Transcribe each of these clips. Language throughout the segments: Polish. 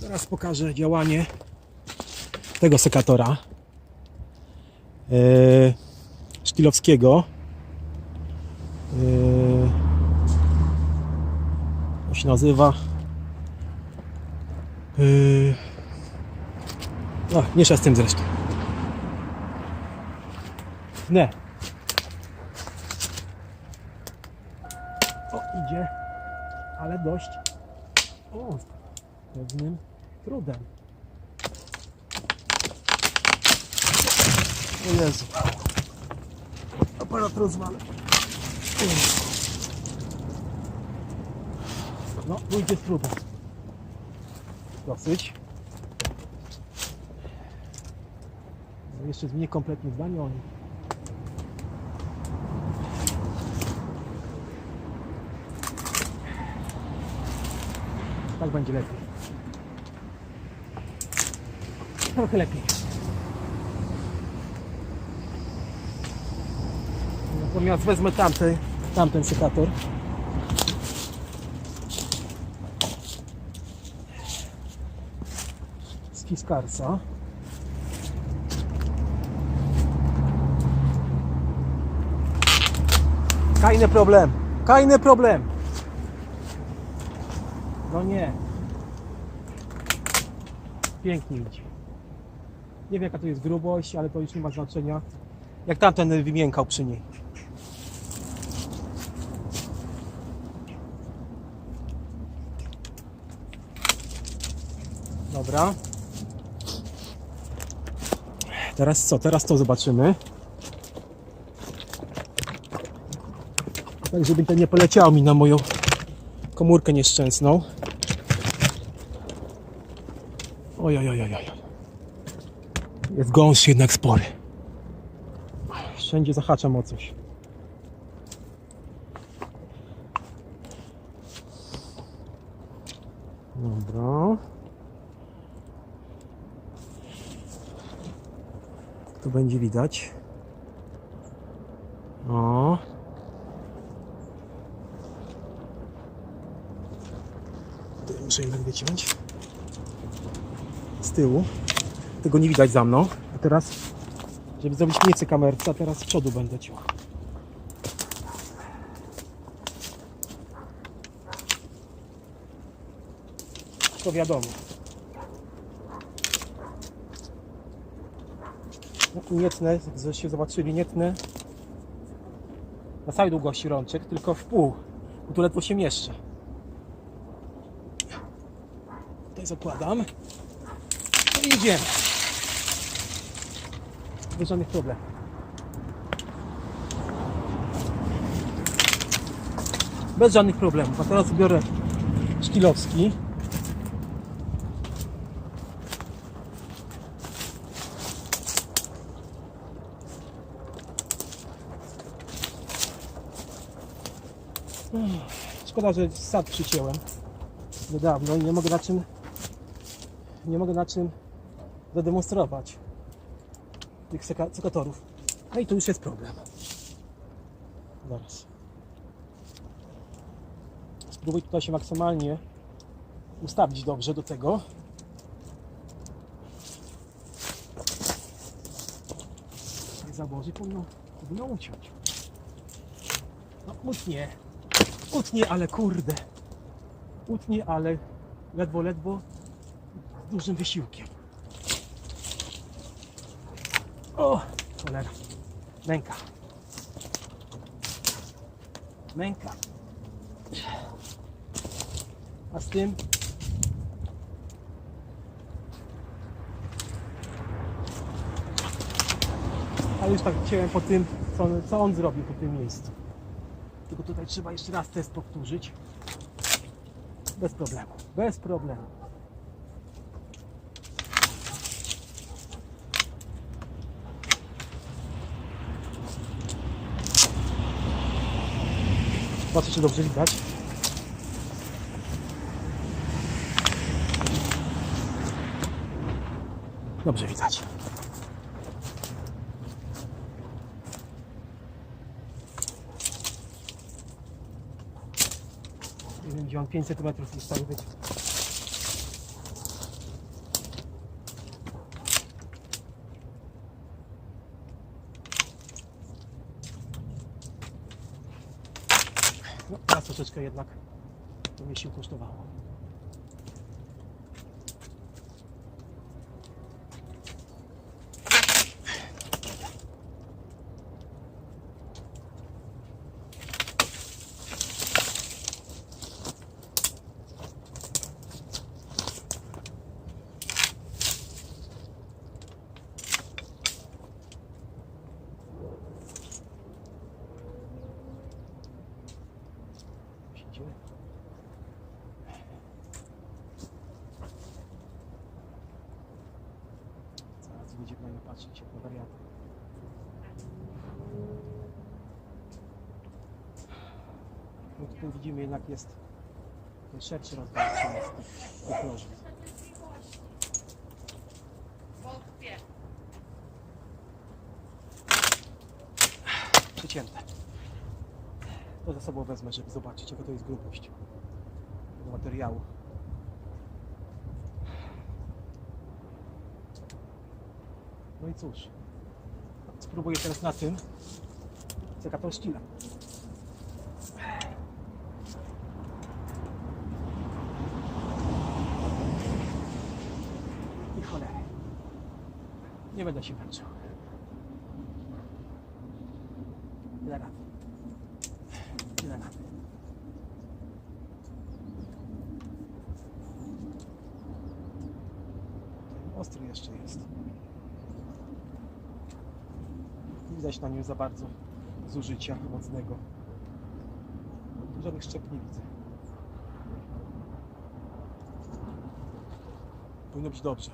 Teraz pokażę działanie tego sekatora yy, szkilowskiego. Yy, to się nazywa yy, no, z tym zresztą. Nie. O, idzie, ale dość o, pewnym trudem. O Jezu. Aparat rozwalę. No, pójdzie z trudem. Dosyć. No, jeszcze zmienię kompletnie zdanie o nim. Tak będzie lepiej. Trochę lepiej. Natomiast wezmę tamten, tamten sekator. Z Fiskarsa. Kajny problem. Kajny problem. No nie. Pięknie idzie. Nie wiem jaka to jest grubość, ale to już nie ma znaczenia. Jak tamten wymiękał przy niej. Dobra. Teraz co? Teraz to zobaczymy. Tak, żeby to nie poleciało mi na moją komórkę nieszczęsną. Oj, oj, oj, oj. Jest gąszcz jednak spory. Wszędzie zahaczam o coś. Dobra. Tu będzie widać. O. Tutaj muszę jednak wyciąć. Z tyłu. Tego nie widać za mną. A teraz, żeby zrobić nie chcę kamerce, a teraz z przodu będę ciął. To wiadomo. Nie tnę, żeście zobaczyli, nie tnę na całej długości rączek, tylko w pół, bo tu ledwo się mieszczę. Tutaj zakładam. No i idziemy. Bez żadnych problemów. Bez żadnych problemów. A teraz biorę szkilowski. Szkoda, że sad przycięłem niedawno i nie mogę na czym nie mogę na czym zademonstrować tych seka- sekatorów. No i tu już jest problem. Zaraz. Spróbuj tutaj się maksymalnie ustawić dobrze do tego. Nie założy, powinno, powinno uciąć. No utnie. Utnie, ale kurde. Utnie, ale ledwo, ledwo z dużym wysiłkiem. O, cholera. Męka. Męka. A z tym ale już tak chciałem po tym, co on, co on zrobił po tym miejscu. Tylko tutaj trzeba jeszcze raz test powtórzyć. Bez problemu. Bez problemu. Zobaczcie, czy dobrze widać. Dobrze widać. Nie wiem, gdzie on 5 cm zostaje być. Troszeczkę jednak to mnie sił kosztowało. Siedzimy. Zaraz będziemy na niego patrzeć jak na wariata. No tutaj widzimy jednak jest szerszy jest tych, tych noży. Przycięte. To ze sobą wezmę, żeby zobaczyć jaka to jest grubość tego materiału. No i cóż, spróbuję teraz na tym sekator szkila. I cholery. Nie będę się męczył. Tyle rady. Tyle rady. Ostry jeszcze jest. Nie Widać na nim za bardzo zużycia mocnego. Żadnych szczep nie widzę. Powinno być dobrze.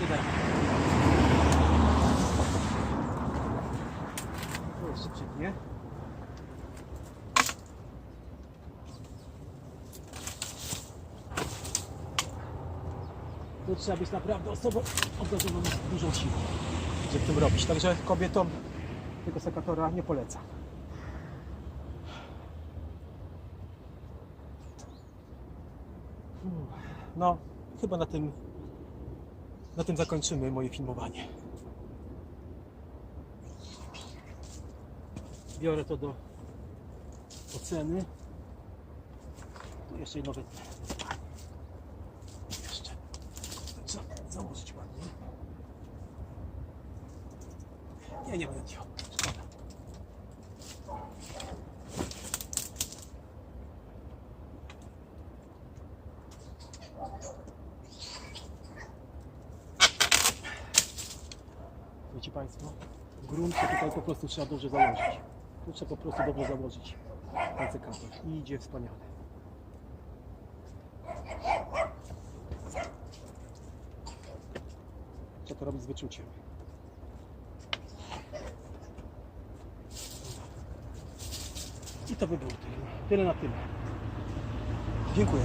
Tyle. Tu jeszcze przytnie. Tu trzeba być naprawdę osobą obdarzoną dużą siłą, żeby tym robić. Także kobietom tego sekatora nie polecam. No, chyba na tym na tym zakończymy moje filmowanie. Biorę to do oceny. Tu jeszcze jedno. Jeszcze. Trzeba założyć ładnie. Nie, nie będę. Szkoda. Wiecie Państwo, grunt to tutaj po prostu trzeba dobrze założyć. Tu trzeba po prostu dobrze założyć ten sekator i idzie wspaniale. To robić z wyczuciem. I to by było tyle. Tyle na tyle. Dziękuję.